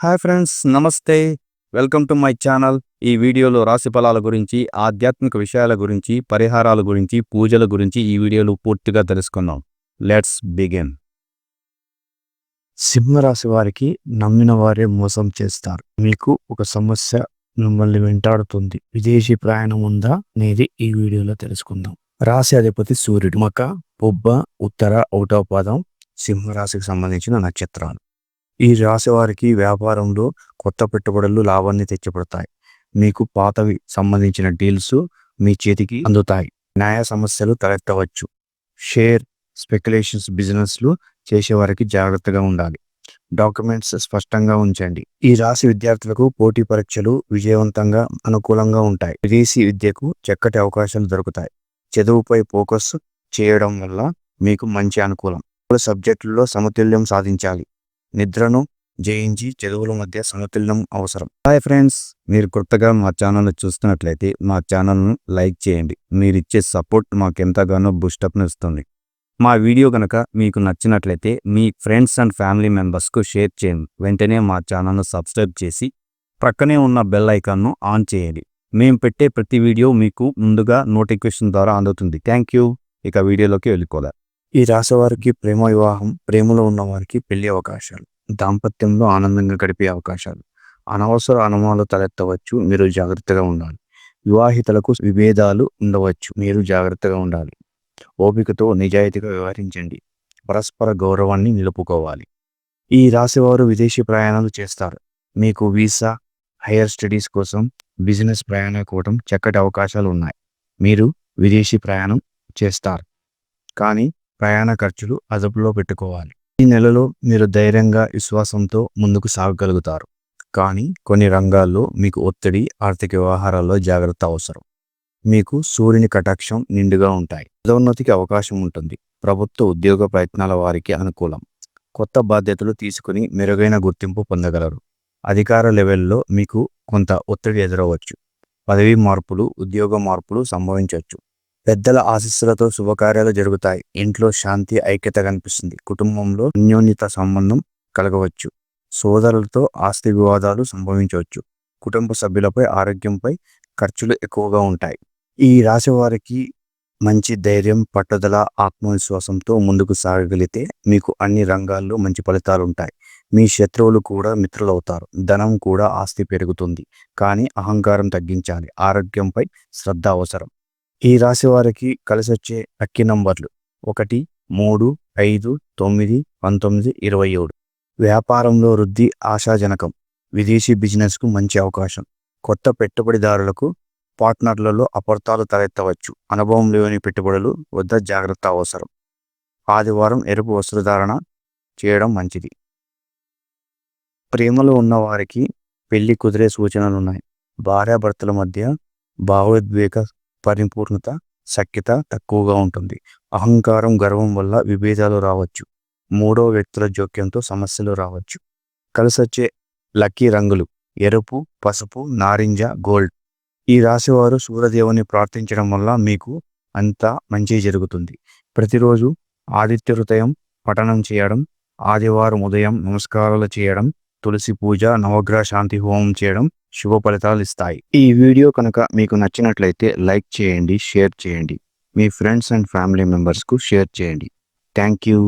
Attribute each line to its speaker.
Speaker 1: Hi friends నమస్తే. Welcome to my channel. ఈ వీడియోలో రాశి ఫలాల గురించి ఆధ్యాత్మిక విషయాల గురించి పరిహారాల గురించి పూజల గురించి ఈ వీడియోలో పూర్తిగా తెలుసుకుందాం. Let's begin.
Speaker 2: సింహరాశి వారికి నమ్మిన వారే మోసం చేస్తారు. మీకు ఒక సమస్య మిమ్మల్ని వెంటాడుతుంది. విదేశీ ప్రయాణం ఉందా అనేది ఈ వీడియోలో తెలుసుకుందాం. రాశి అధిపతి సూర్యుడు. మక పొబ్బ ఉత్తర ఔటవ పాదం సింహరాశికి సంబంధించిన నక్షత్రాలు. ఈ రాశి వారికి వ్యాపారంలో కొత్త పెట్టుబడులు లాభాన్ని తెచ్చిపెడతాయి. మీకు పాతవి సంబంధించిన డీల్స్ మీ చేతికి అందుతాయి. న్యాయ సమస్యలు తలెత్తవచ్చు. షేర్ స్పెక్యులేషన్స్ బిజినెస్లు చేసేవారికి జాగ్రత్తగా ఉండాలి. డాక్యుమెంట్స్ స్పష్టంగా ఉంచండి. ఈ రాశి విద్యార్థులకు పోటీ పరీక్షలు విజయవంతంగా అనుకూలంగా ఉంటాయి. విదేశీ విద్యకు చక్కటి అవకాశాలు దొరుకుతాయి. చదువుపై ఫోకస్ చేయడం వల్ల మీకు మంచి అనుకూలం. సబ్జెక్టుల్లో సమతుల్యం సాధించాలి. నిద్రను జయించి చదువుల మధ్య సమతుల్యం అవసరం.
Speaker 1: హాయ్ ఫ్రెండ్స్ మీరు కొత్తగా మా ఛానల్ని చూస్తున్నట్లయితే మా ఛానల్ను లైక్ చేయండి. మీరు ఇచ్చే సపోర్ట్ మాకు ఎంతగానో ఇస్తుంది. మా వీడియో కనుక మీకు నచ్చినట్లయితే మీ ఫ్రెండ్స్ అండ్ ఫ్యామిలీ మెంబర్స్కు షేర్ చేయండి. వెంటనే మా ఛానల్ను సబ్స్క్రైబ్ చేసి ప్రక్కనే ఉన్న బెల్ ఐకాన్ను ఆన్ చేయండి. మేము పెట్టే ప్రతి వీడియో మీకు ముందుగా నోటిఫికేషన్ ద్వారా అందుతుంది. Thank you. ఇక వీడియోలోకి వెళ్ళిపోదాం.
Speaker 2: ఈ రాశి వారికి ప్రేమ వివాహం ప్రేమలో ఉన్న వారికి పెళ్ళి అవకాశాలు దాంపత్యంలో ఆనందంగా గడిపే అవకాశాలు. అనవసర అనుమానాలు తలెత్తవచ్చు మీరు జాగ్రత్తగా ఉండాలి. వివాహితలకు విభేదాలు ఉండవచ్చు మీరు జాగ్రత్తగా ఉండాలి. ఓపికతో నిజాయితీగా వ్యవహరించండి. పరస్పర గౌరవాన్ని నిలుపుకోవాలి. ఈ రాశివారు విదేశీ ప్రయాణాలు చేస్తారు. మీకు వీసా హైయర్ స్టడీస్ కోసం బిజినెస్ ప్రయాణం కోవడం చక్కటి అవకాశాలు ఉన్నాయి. మీరు విదేశీ ప్రయాణం చేస్తారు. కానీ ప్రయాణ ఖర్చులు అదుపులో పెట్టుకోవాలి. ఈ నెలలో మీరు ధైర్యంగా విశ్వాసంతో ముందుకు సాగగలుగుతారు. కానీ కొన్ని రంగాల్లో మీకు ఒత్తిడి ఆర్థిక వ్యవహారాల్లో జాగ్రత్త అవసరం. మీకు సూర్యుని కటాక్షం నిండుగా ఉంటాయి. పదోన్నతికి అవకాశం ఉంటుంది. ప్రభుత్వ ఉద్యోగ ప్రయత్నాల వారికి అనుకూలం. కొత్త బాధ్యతలు తీసుకుని మెరుగైన గుర్తింపు పొందగలరు. అధికార లెవెల్లో మీకు కొంత ఒత్తిడి ఎదురవచ్చు. పదవీ మార్పులు ఉద్యోగ మార్పులు సంభవించవచ్చు. పెద్దల ఆశీస్సులతో శుభకార్యాలు జరుగుతాయి. ఇంట్లో శాంతి ఐక్యత కనిపిస్తుంది. కుటుంబంలో అన్యోన్యత సంబంధం కలగవచ్చు. సోదరులతో ఆస్తి వివాదాలు సంభవించవచ్చు. కుటుంబ సభ్యులపై ఆరోగ్యంపై ఖర్చులు ఎక్కువగా ఉంటాయి. ఈ రాశి వారికి మంచి ధైర్యం పట్టుదల ఆత్మవిశ్వాసంతో ముందుకు సాగగలిగితే మీకు అన్ని రంగాల్లో మంచి ఫలితాలు ఉంటాయి. మీ శత్రువులు కూడా మిత్రులవుతారు. ధనం కూడా ఆస్తి పెరుగుతుంది. కానీ అహంకారం తగ్గించాలి. ఆరోగ్యంపై శ్రద్ధ అవసరం. ఈ రాశి వారికి కలిసి వచ్చే అక్కి నంబర్లు ఒకటి మూడు ఐదు తొమ్మిది పంతొమ్మిది ఇరవై ఏడు. వ్యాపారంలో వృద్ధి ఆశాజనకం. విదేశీ బిజినెస్కు మంచి అవకాశం. కొత్త పెట్టుబడిదారులకు పార్ట్నర్లలో అపర్తాలు తలెత్తవచ్చు. అనుభవం లేని పెట్టుబడులు వద్ద జాగ్రత్త అవసరం. ఆదివారం ఎరుపు వస్త్రధారణ చేయడం మంచిది. ప్రేమలో ఉన్నవారికి పెళ్ళి కుదిరే సూచనలు ఉన్నాయి భార్యాభర్తల మధ్య భావోద్వేగ పరిపూర్ణత సఖ్యత తక్కువగా ఉంటుంది. అహంకారం గర్వం వల్ల విభేదాలు రావచ్చు. మూడో వ్యక్తుల జోక్యంతో సమస్యలు రావచ్చు. కలిసొచ్చే లక్కీ రంగులు ఎరుపు పసుపు నారింజ గోల్డ్. ఈ రాశివారు సూర్యదేవుని ప్రార్థించడం వల్ల మీకు అంతా మంచి జరుగుతుంది. ప్రతిరోజు ఆదిత్య హృదయం పఠనం చేయడం ఆదివారం ఉదయం నమస్కారాలు చేయడం తులసి పూజ నవగ్రహ శాంతి హోమం చేయడం శుభ ఫలితాలు ఇస్తాయి. ఈ వీడియో కనుక మీకు నచ్చినట్లయితే లైక్ చేయండి షేర్ చేయండి. మీ ఫ్రెండ్స్ అండ్ ఫ్యామిలీ మెంబర్స్కు షేర్ చేయండి. Thank you